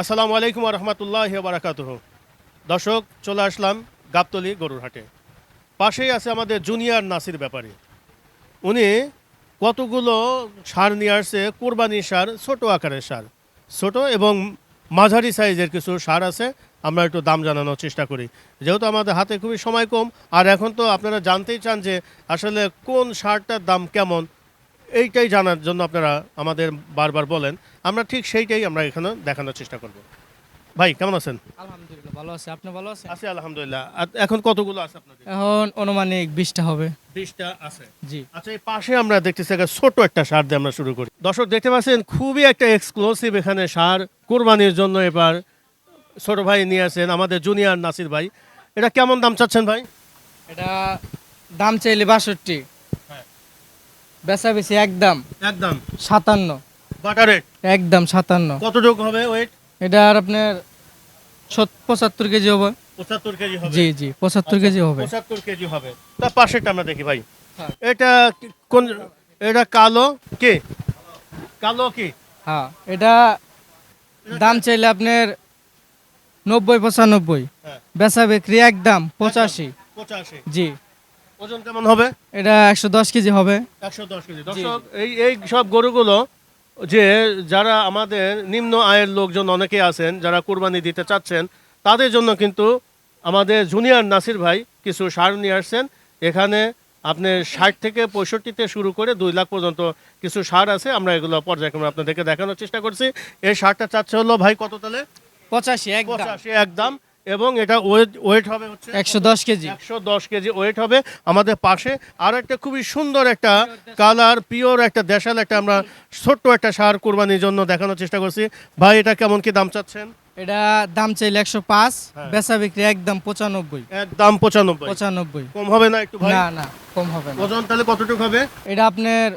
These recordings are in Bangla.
আসসালামু আলাইকুম রহমতুল্লাহ বারাকাত দর্শক, চলে আসলাম গাবতলি গরুর হাটে। পাশেই আছে আমাদের জুনিয়র নাসির ব্যাপারী। উনি কতগুলো সার নিয়ে আসছে কোরবানি সার, ছোট আকারের সার। ছোট এবং মাঝারি সাইজের কিছু সার আছে, আমরা একটু দাম জানানোর চেষ্টা করি। যেহেতু আমাদের হাতে খুবই সময় কম, আর এখন তো আপনারা জানতেই চান যে আসলে কোন সারটার দাম কেমন, এইটাই জানার জন্য আপনারা আমাদের বারবার বলেন। আমরা ঠিক সেইটাই আমরা এখানে দেখানোর চেষ্টা করব। ভাই কেমন আছেন? আলহামদুলিল্লাহ ভালো আছে। আপনি ভালো আছেন? আছি আলহামদুলিল্লাহ। আর এখন কতগুলো আছে আপনাদের? এখন অনুমানিক বিশটা হবে। বিশটা আছে। জি। আচ্ছা এই পাশে আমরা দেখতেছি একটা ছোট একটা সার দিয়ে আমরা শুরু করি। দর্শক দেখতে পাচ্ছেন খুবই একটা এক্সক্লুসিভ এখানে সার কোরবানির জন্য এবার ছোট ভাই নিয়ে আসেন আমাদের জুনিয়র নাসির ভাই। এটা কেমন দাম চাচ্ছেন ভাই? এটা দাম চাইলে বাষট্টি। হ্যাঁ। বেচা বেশি একদম। একদম। সাতান্ন। বাটারে একদম সাতান্ন। কতটুকু হবে ওয়েট এটা আর আপনার পঁচাত্তর কেজি হবে। পঁচাত্তর কেজি হবে। জি জি পঁচাত্তর কেজি হবে। পঁচাত্তর কেজি হবে। তার পাশেরটা আমরা দেখি ভাই। হ্যাঁ। এটা কোন এটা কালো কি? কালো কি? হ্যাঁ এটা দাম চাইলে আপনার নব্বই পঁচানব্বই। হ্যাঁ। বেচা বিক্রি একদম পঁচাশি। পঁচাশি। জি। ওজন কেমন হবে? এটা একশো দশ কেজি হবে। একশো দশ কেজি। দর্শক এই এই সব গরুগুলো যে যারা আমাদের নিম্ন আয়ের লোকজন অনেকে আছেন যারা কোরবানি দিতে চাচ্ছেন তাদের জন্য কিন্তু আমাদের জুনিয়র নাসির ভাই কিছু সার নিয়ে আসছেন। এখানে আপনি ষাট থেকে পঁয়ষট্টিতে শুরু করে দুই লাখ পর্যন্ত কিছু সার আছে। আমরা এগুলো পর্যায়ক্রমে আপনাদেরকে দেখানোর চেষ্টা করছি। এই সারটা চাচ্ছে হলো ভাই কত তালে? পঁচাশি পঁচাশি একদম এবং এটা ওয়েট ওয়েট হবে হচ্ছে একশো দশ কেজি। একশো দশ কেজি ওয়েট হবে আমাদের পাশে। আর একটা খুবই সুন্দর একটা কালার পিওর একটা দেশাল একটা আমরা ছোট্ট একটা সার কোরবানির জন্য দেখানোর চেষ্টা করছি। ভাই এটা কেমন কি দাম চাচ্ছেন? এটা দাম চাইলে একশো পাঁচ হ্যাঁ। বেচা বিক্রি একদম পঁচানব্বই। একদম পঁচানব্বই। পঁচানব্বই। কম হবে না একটু না না কম হবে না। ওজন তাহলে কতটুকু হবে? এটা আপনার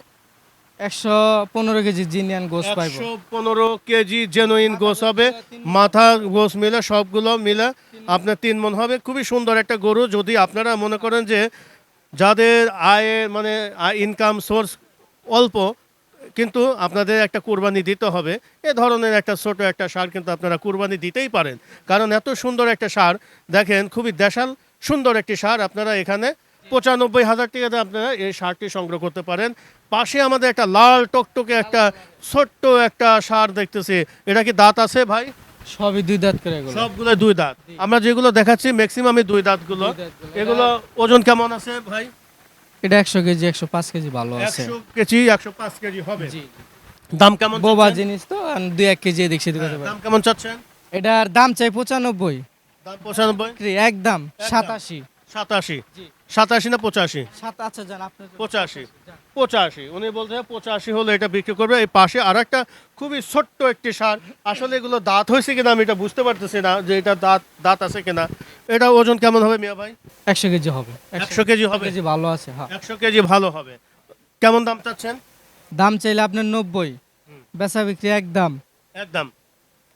একশো পনেরো কেজি জিনিয়ান গোস পাইব। পনেরো কেজি জেনুইন গোস হবে। মাথা গোস মিলে, সবগুলো মিলে আপনার তিন মন হবে। খুবই সুন্দর একটা গরু। যদি আপনারা মনে করেন যে যাদের আয়ে মানে ইনকাম সোর্স অল্প, কিন্তু আপনাদের একটা কুরবানি দিতে হবে, এ ধরনের একটা ছোট একটা সার কিন্তু আপনারা কুরবানি দিতেই পারেন। কারণ এত সুন্দর একটা সার, দেখেন, খুবই দেশাল সুন্দর একটি সার আপনারা এখানে পঁচানব্বই হাজার টাকাতে আপনারা এই সারটি সংগ্রহ করতে পারেন। পাশে আমাদের একটা লাল টকটকে একটা ছোট্ট একটা সার দেখতেছি। এটা কি দাঁত আছে ভাই? সবই দুই দাঁত করে এগুলো। সবগুলো দুই দাঁত। আমরা যেগুলো দেখাচ্ছি ম্যাক্সিমামই দুই দাঁতগুলো। এগুলো ওজন কেমন আছে ভাই? এটা একশো কেজি একশো পাঁচ কেজি ভালো আছে। একশো কেজি একশো পাঁচ কেজি হবে। দাম কেমন বোবা জিনিস তো দুই এক কেজি এদিক সেদিক দাম কেমন চাচ্ছেন? এটার দাম চাই পঁচানব্বই। দাম পঁচানব্বই? একদম। সাতাশি। সাতাশি। সাতাশি না পঁচাশি? আচ্ছা পঁচাশি। পঁচাশি উনি বলতে পঁচাশি হলে এটা বিক্রি করবে। এই পাশে আর একটা খুবই ছোট্ট একটি সার। আসলে এগুলো দাঁত হয়েছে কিনা আমি এটা বুঝতে পারতেছি না যে এটা দাঁত দাঁত আছে কিনা। এটা ওজন কেমন হবে মিয়া ভাই? একশো কেজি হবে। একশো কেজি হবে? কেজি ভালো আছে হ্যাঁ। একশো কেজি ভালো হবে। কেমন দাম চাচ্ছেন? দাম চাইলে আপনার নব্বই। বেচা বিক্রি একদম। একদম।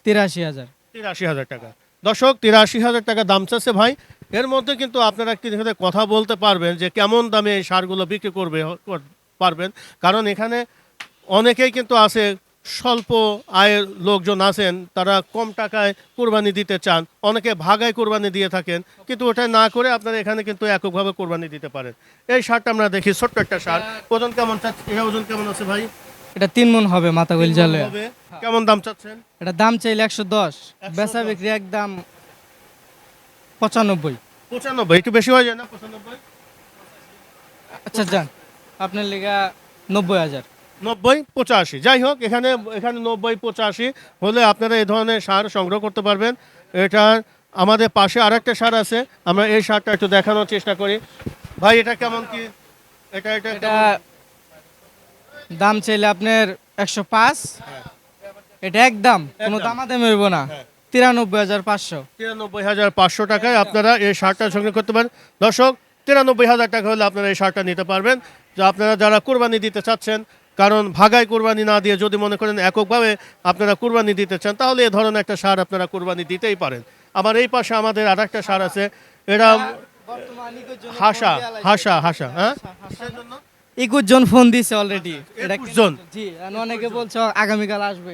তিরাশি হাজার। তিরাশি হাজার টাকা। দর্শক তিরাশি হাজার টাকা দাম চাচ্ছে ভাই। এর মধ্যে কিন্তু আপনারা একটি কথা বলতে পারবেন যে কেমন দামে এই সারগুলো বিক্রি করবে পারবেন। কারণ এখানে অনেকেই কিন্তু আছে স্বল্প আয়ের লোকজন আছেন তারা কম টাকায় কোরবানি দিতে চান। অনেকে ভাগায় কোরবানি দিয়ে থাকেন কিন্তু ওটা না করে আপনারা এখানে কিন্তু এককভাবে কোরবানি দিতে পারেন। এই সারটা আমরা দেখি ছোট্ট একটা সার। ওজন কেমন এটা ওজন কেমন আছে ভাই? এটা তিন মন হবে মাথা জালে। হবে। কেমন দাম চাচ্ছেন? এটা দাম চাইলে একশো দশ। 110 বেচা বিক্রি একদম পঁচানব্বই। পঁচানব্বই একটু বেশি হয়ে যায় না? পঁচানব্বই? আচ্ছা যান। আপনার লেগা নব্বই হাজার। নব্বই পঁচাশি। যাই হোক এখানে এখানে নব্বই পঁচাশি হলে আপনারা এই ধরনের সার সংগ্রহ করতে পারবেন। এটা আমাদের পাশে আরেকটা সার আছে। আমরা এই সারটা একটু দেখানোর চেষ্টা করি। ভাই এটা কেমন কি? এটা এটা এটা দাম চাইলে আপনার একশো পাঁচ। এটা একদম কোনো। দামাদামি হইব না। হ্যাঁ। তিরানব্বই হাজার পাঁচশো। তিরানব্বই হাজার পাঁচশো টাকায় আপনারা এই সারটা সংগ্রহ করতে পারেন। দর্শক তিরানব্বই হাজার টাকা হলে আপনারা এই সারটা নিতে পারবেন। যে আপনারা যারা কোরবানি দিতে চাচ্ছেন কারণ ভাগায় কোরবানি না দিয়ে যদি মনে করেন এককভাবে আপনারা কোরবানি দিতে চান তাহলে এ ধরনের একটা সার আপনারা কোরবানি দিতেই পারেন। আমার এই পাশে আমাদের আর একটা সার আছে এটা হাসা হাসা হাসা হ্যাঁ? একুশ জন ফোন দিছে অলরেডি এটা 21 জন? জি অনেকে বলছে আগামীকাল আসবে।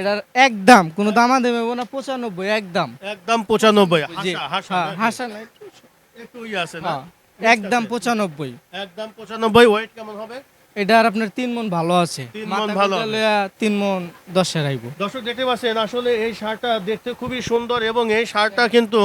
এটার একদম কোনো দামা দেবে না পঁচানব্বই একদম একদম পঁচানব্বই হাসা হ্যাঁ নাকি? হাসা না একটু আছে না? হ্যাঁ একদম পঁচানব্বই। একদম পঁচানব্বই ওয়েট কেমন হবে? এটার আপনার তিন মন ভালো আছে। তিন মন দশের আইব দর্শক দেখতে পাচ্ছেন আসলে এই শার্টটা দেখতে খুবই সুন্দর এবং এই শার্টটা কিন্তু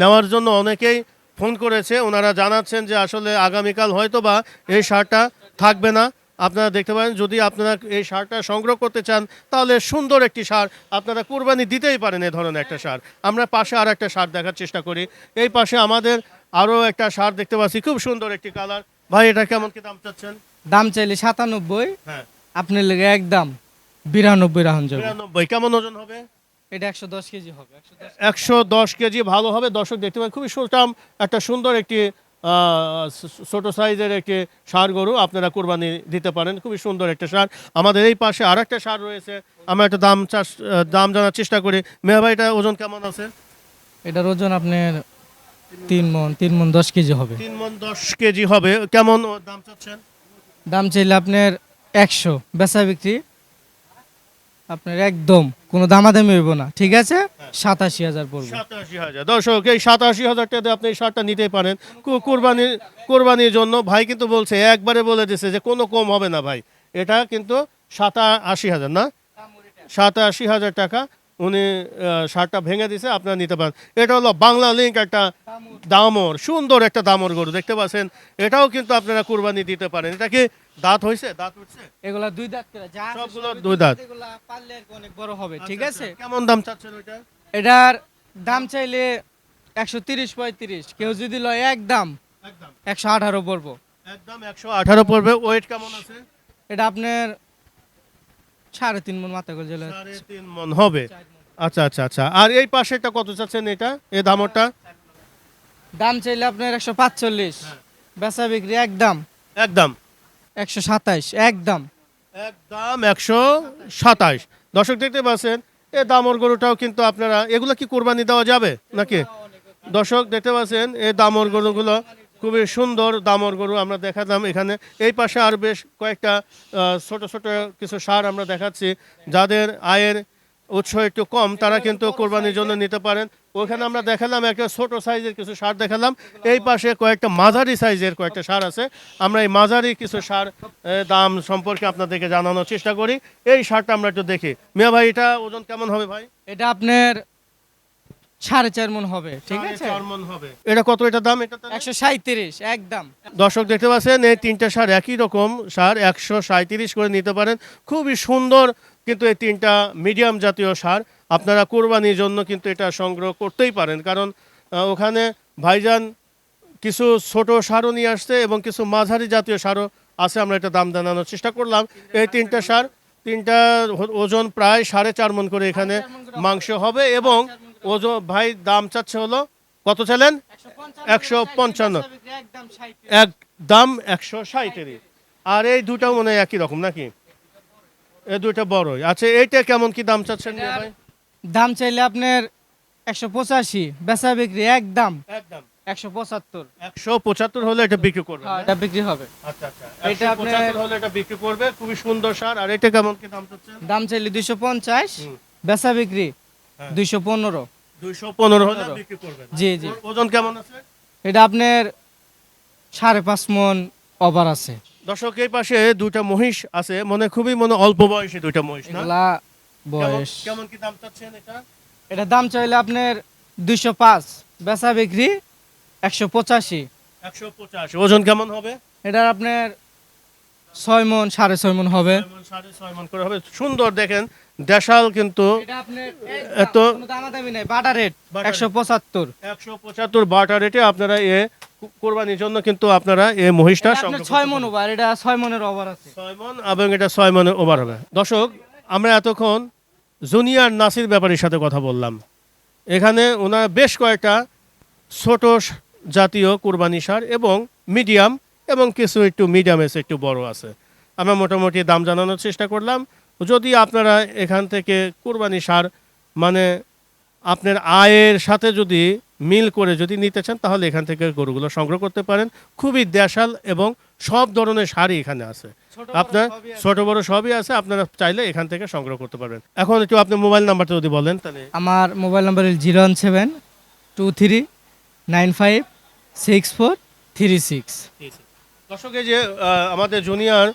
নেওয়ার জন্য অনেকেই ফোন করেছে। ওনারা জানাচ্ছেন যে আসলে আগামীকাল হয়তো বা এই শার্টটা থাকবে না। আপনারা দেখতে পারেন যদি আপনারা এই সারটা সংগ্রহ করতে চান তাহলে সুন্দর একটি সার আপনারা কুরবানি দিতেই পারেন এই ধরনের একটা সার। আমরা পাশে আর একটা সার দেখার চেষ্টা করি। এই পাশে আমাদের আরও একটা সার দেখতে পাচ্ছি খুব সুন্দর একটি কালার। ভাই এটা কেমন কি দাম চাচ্ছেন? দাম চাইলে সাতানব্বই হ্যাঁ। আপনার লেগে একদম বিরানব্বই রাহন বিরানব্বই কেমন ওজন হবে? এটা একশো দশ কেজি হবে একশো দশ কেজি ভালো হবে। দর্শক দেখতে পাবেন খুবই সুঠাম একটা সুন্দর একটি ছোট সাইজের একটি সার গরু আপনারা কোরবানি দিতে পারেন। খুবই সুন্দর একটা সার আমাদের এই পাশে আর একটা সার রয়েছে। আমরা একটা দাম চাষ দাম জানার চেষ্টা করি। মেয়া ভাই এটা ওজন কেমন আছে? এটার ওজন আপনার তিন মন তিন মন দশ কেজি হবে। তিন মন দশ কেজি হবে। কেমন দাম চাচ্ছেন? দাম চাইলে আপনার একশো। বেচা বিক্রি আপনার একদম কোনো দামাদামি হইব না, ঠিক আছে? সাতাশি হাজার পড়বে। সাতাশি হাজার। দর্শক, এই সাতাশি হাজার টাকা আপনি এই শার্টটা নিতে পারেন। কোরবানির কোরবানির জন্য ভাই কিন্তু বলছে, একবারে বলে দিছে যে কোনো কম হবে না ভাই। এটা কিন্তু সাতা আশি হাজার না? সাতাশি হাজার টাকা উনি শার্টটা ভেঙে দিছে আপনারা নিতে পারেন। এটা হলো বাংলা লিঙ্ক একটা দামর সুন্দর একটা দামর গরু দেখতে পাচ্ছেন? এটাও কিন্তু আপনারা কুরবানি দিতে পারেন। এটা কি দাঁত হয়েছে দাঁত উঠছে এগুলা দুই দাঁত করে যা সবগুলো দুই দাঁত। এগুলা পারলে অনেক বড় হবে ঠিক আছে? কেমন দাম চাচ্ছেন ওইটা? এটার দাম চাইলে একশো তিরিশ পঁয়ত্রিশ। কেউ যদি লয় একদম একদম একশো আঠারো পড়ব। একদম একশো আঠারো পড়বে। ওয়েট কেমন আছে? এটা আপনার সাড়ে তিন মন মাথা চলে সাড়ে তিন মন হবে। আচ্ছা আচ্ছা আচ্ছা। আর এই পাশেরটা কত চাচ্ছেন এটা? এই দামরটা দাম চাইলে আপনার একশো পাঁচচল্লিশ। বেচা বিক্রি একদম। একদম। একশো সাতাইশ একদম। একদম একশো সাতাইশ। দর্শক দেখতে পাচ্ছেন এই দামর গরুটাও কিন্তু আপনারা এগুলো কি কোরবানি দেওয়া যাবে নাকি? দর্শক দেখতে পাচ্ছেন এই দামর গরুগুলো খুবই সুন্দর দামর গরু আমরা দেখালাম এখানে। এই পাশে আর বেশ কয়েকটা ছোট ছোট কিছু সার আমরা দেখাচ্ছি। যাদের আয়ের উৎস একটু কম, তারা কিন্তু কোরবানির জন্য নিতে পারেন। ওখানে আমরা দেখালাম একটা ছোট সাইজের কিছু সার দেখালাম। এই পাশে কয়েকটা মাঝারি সাইজের কয়েকটা সার আছে। আমরা এই মাঝারি কিছু সার দাম সম্পর্কে আপনাদেরকে জানানোর চেষ্টা করি। এই সারটা আমরা একটু দেখি। মিয়া ভাই, এটা ওজন কেমন হবে ভাই? এটা আপনার সাড়ে চার মন হবে ঠিক আছে? চার হবে। এটা কত এটা দাম? এটা একশো সাঁত্রিশ একদম। দর্শক দেখতে পাচ্ছেন এই তিনটা সার একই রকম সার একশো সাঁত্রিশ করে নিতে পারেন। খুবই সুন্দর কিন্তু এই তিনটা মিডিয়াম জাতীয় সার। আপনারা কোরবানির জন্য কিন্তু এটা সংগ্রহ করতেই পারেন। কারণ ওখানে ভাইজান কিছু ছোট সারও নিয়ে আসছে এবং কিছু মাঝারি জাতীয় সারও আছে। আমরা এটা দাম জানানোর চেষ্টা করলাম। এই তিনটা সার তিনটা ওজন প্রায় সাড়ে চার মন করে এখানে মাংস হবে এবং ওজন ভাই দাম চাচ্ছে হলো কত চাইলেন? একশো পঞ্চান্ন এক দাম একশো সাঁত্রিশ আর এই দুটাও মনে হয় একই রকম নাকি? এই দুইটা বড়ই। আচ্ছা এইটা কেমন কি দাম চাচ্ছেন ভাই? দাম চাইলে আপনার একশো পঁচাশি বেচা বিক্রি একদম একদম। একশো পঁচাত্তর। একশো পঁচাত্তর হলে এটা বিক্রি করবে হ্যাঁ, এটা বিক্রি হবে। আচ্ছা আচ্ছা। এটা আপনার- হলে এটা বিক্রি করবে খুবই সুন্দর সার। আর এটা কেমন কি দাম চাচ্ছেন? দাম চাইলে দুইশো পঞ্চাশ। বেচা বিক্রি হ্যাঁ। দুইশো পনেরো। দুইশো পনেরো হলে বিক্রি করবেন। জি জি। ওজন কেমন আছে? এটা আপনার সাড়ে পাঁচ মন ওভার আছে। দর্শক এই পাশে দুইটা মহিষ আছে। মনে খুবই মনে অল্প বয়সী দুইটা মহিষ এগুলা বয়স। কেমন কি দাম চাচ্ছেন এটা? এটা দাম চাইলে আপনার দুইশো পাঁচ বেচা বিক্রি একশো পঁচাশি। একশো পঁচাশি। ওজন কেমন হবে? এটা আপনার ছয় মন সাড়ে ছয় মন হবে। সাড়ে ছয় মণ করে হবে। সুন্দর দেখেন দেশাল কিন্তু এত দামাদামি নাই বাটা রেট একশো পঁচাত্তর। একশো পঁচাত্তর বাটা রেটে আপনারা এ কোরবানির জন্য কিন্তু আপনারা এই মহিষটা ছয় মন ওভার এটা ছয় মনের ওভার আছে। ছয় মন এবং এটা ছয় মনের ওভার হবে। দর্শক আমরা এতক্ষণ জুনিয়র নাসির ব্যাপারীর সাথে কথা বললাম। এখানে ওনার বেশ কয়েকটা ছোট জাতীয় কুরবানি সার এবং মিডিয়াম এবং কিছু একটু মিডিয়াম এসে একটু বড় আছে। আমরা মোটামুটি দাম জানানোর চেষ্টা করলাম। যদি আপনারা এখান থেকে কুরবানি সার মানে আপনার আয়ের সাথে যদি মিল করে যদি নিতে চান তাহলে এখান থেকে গরুগুলো সংগ্রহ করতে পারেন। খুবই দেশাল এবং সব ধরনের শাড়ি এখানে আছে। আপনার ছোট বড় সবই আছে আপনারা চাইলে এখান থেকে সংগ্রহ করতে পারবেন। এখন একটু আপনি মোবাইল নাম্বারটা যদি বলেন তাহলে। আমার mobile number zero one seven two three nine five six four three six. দর্শক যে আমাদের জুনিয়র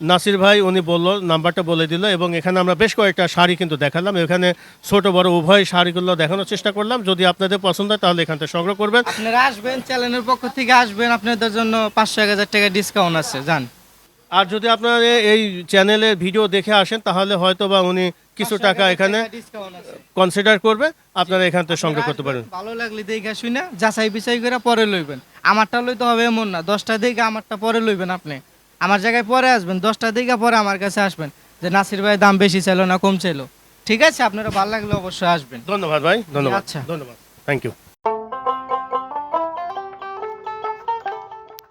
নাসির ভাই উনি বলল নাম্বারটা বলে দিল এবং এখানে আমরা বেশ কয়েকটা শাড়ি কিন্তু দেখালাম। এখানে ছোট বড় উভয় শাড়িগুলো দেখানোর চেষ্টা করলাম। যদি আপনাদের পছন্দ হয় তাহলে এখান থেকে সংগ্রহ করবেন। আপনারা আসবেন চ্যানেলের পক্ষ থেকে আসবেন। আপনাদের জন্য পাঁচশো এক হাজার টাকা ডিসকাউন্ট আছে। যান। আর যদি আপনারা এই চ্যানেলের ভিডিও দেখে আসেন তাহলে হয়তো বা উনি কিছু টাকা এখানে ডিসকাউন্ট কনসিডার করবে। আপনারা এখান থেকে সংগ্রহ করতে পারেন। ভালো লাগলে দেখে শুনে যাচাই বিছাই করে পরে লইবেন। আমারটা লইতে হবে এমন না। দশটা দিকে আমারটা পরে লইবেন আপনি। আমার জায়গায় পরে আসবেন দশটা দিকে পরে আমার কাছে আসবেন। যে নাসির ভাই দাম বেশি ছিল না কম চাইলো ঠিক আছে আপনারা ভালো লাগলে অবশ্যই আসবেন। ধন্যবাদ ভাই ধন্যবাদ আচ্ছা। ধন্যবাদ। Thank you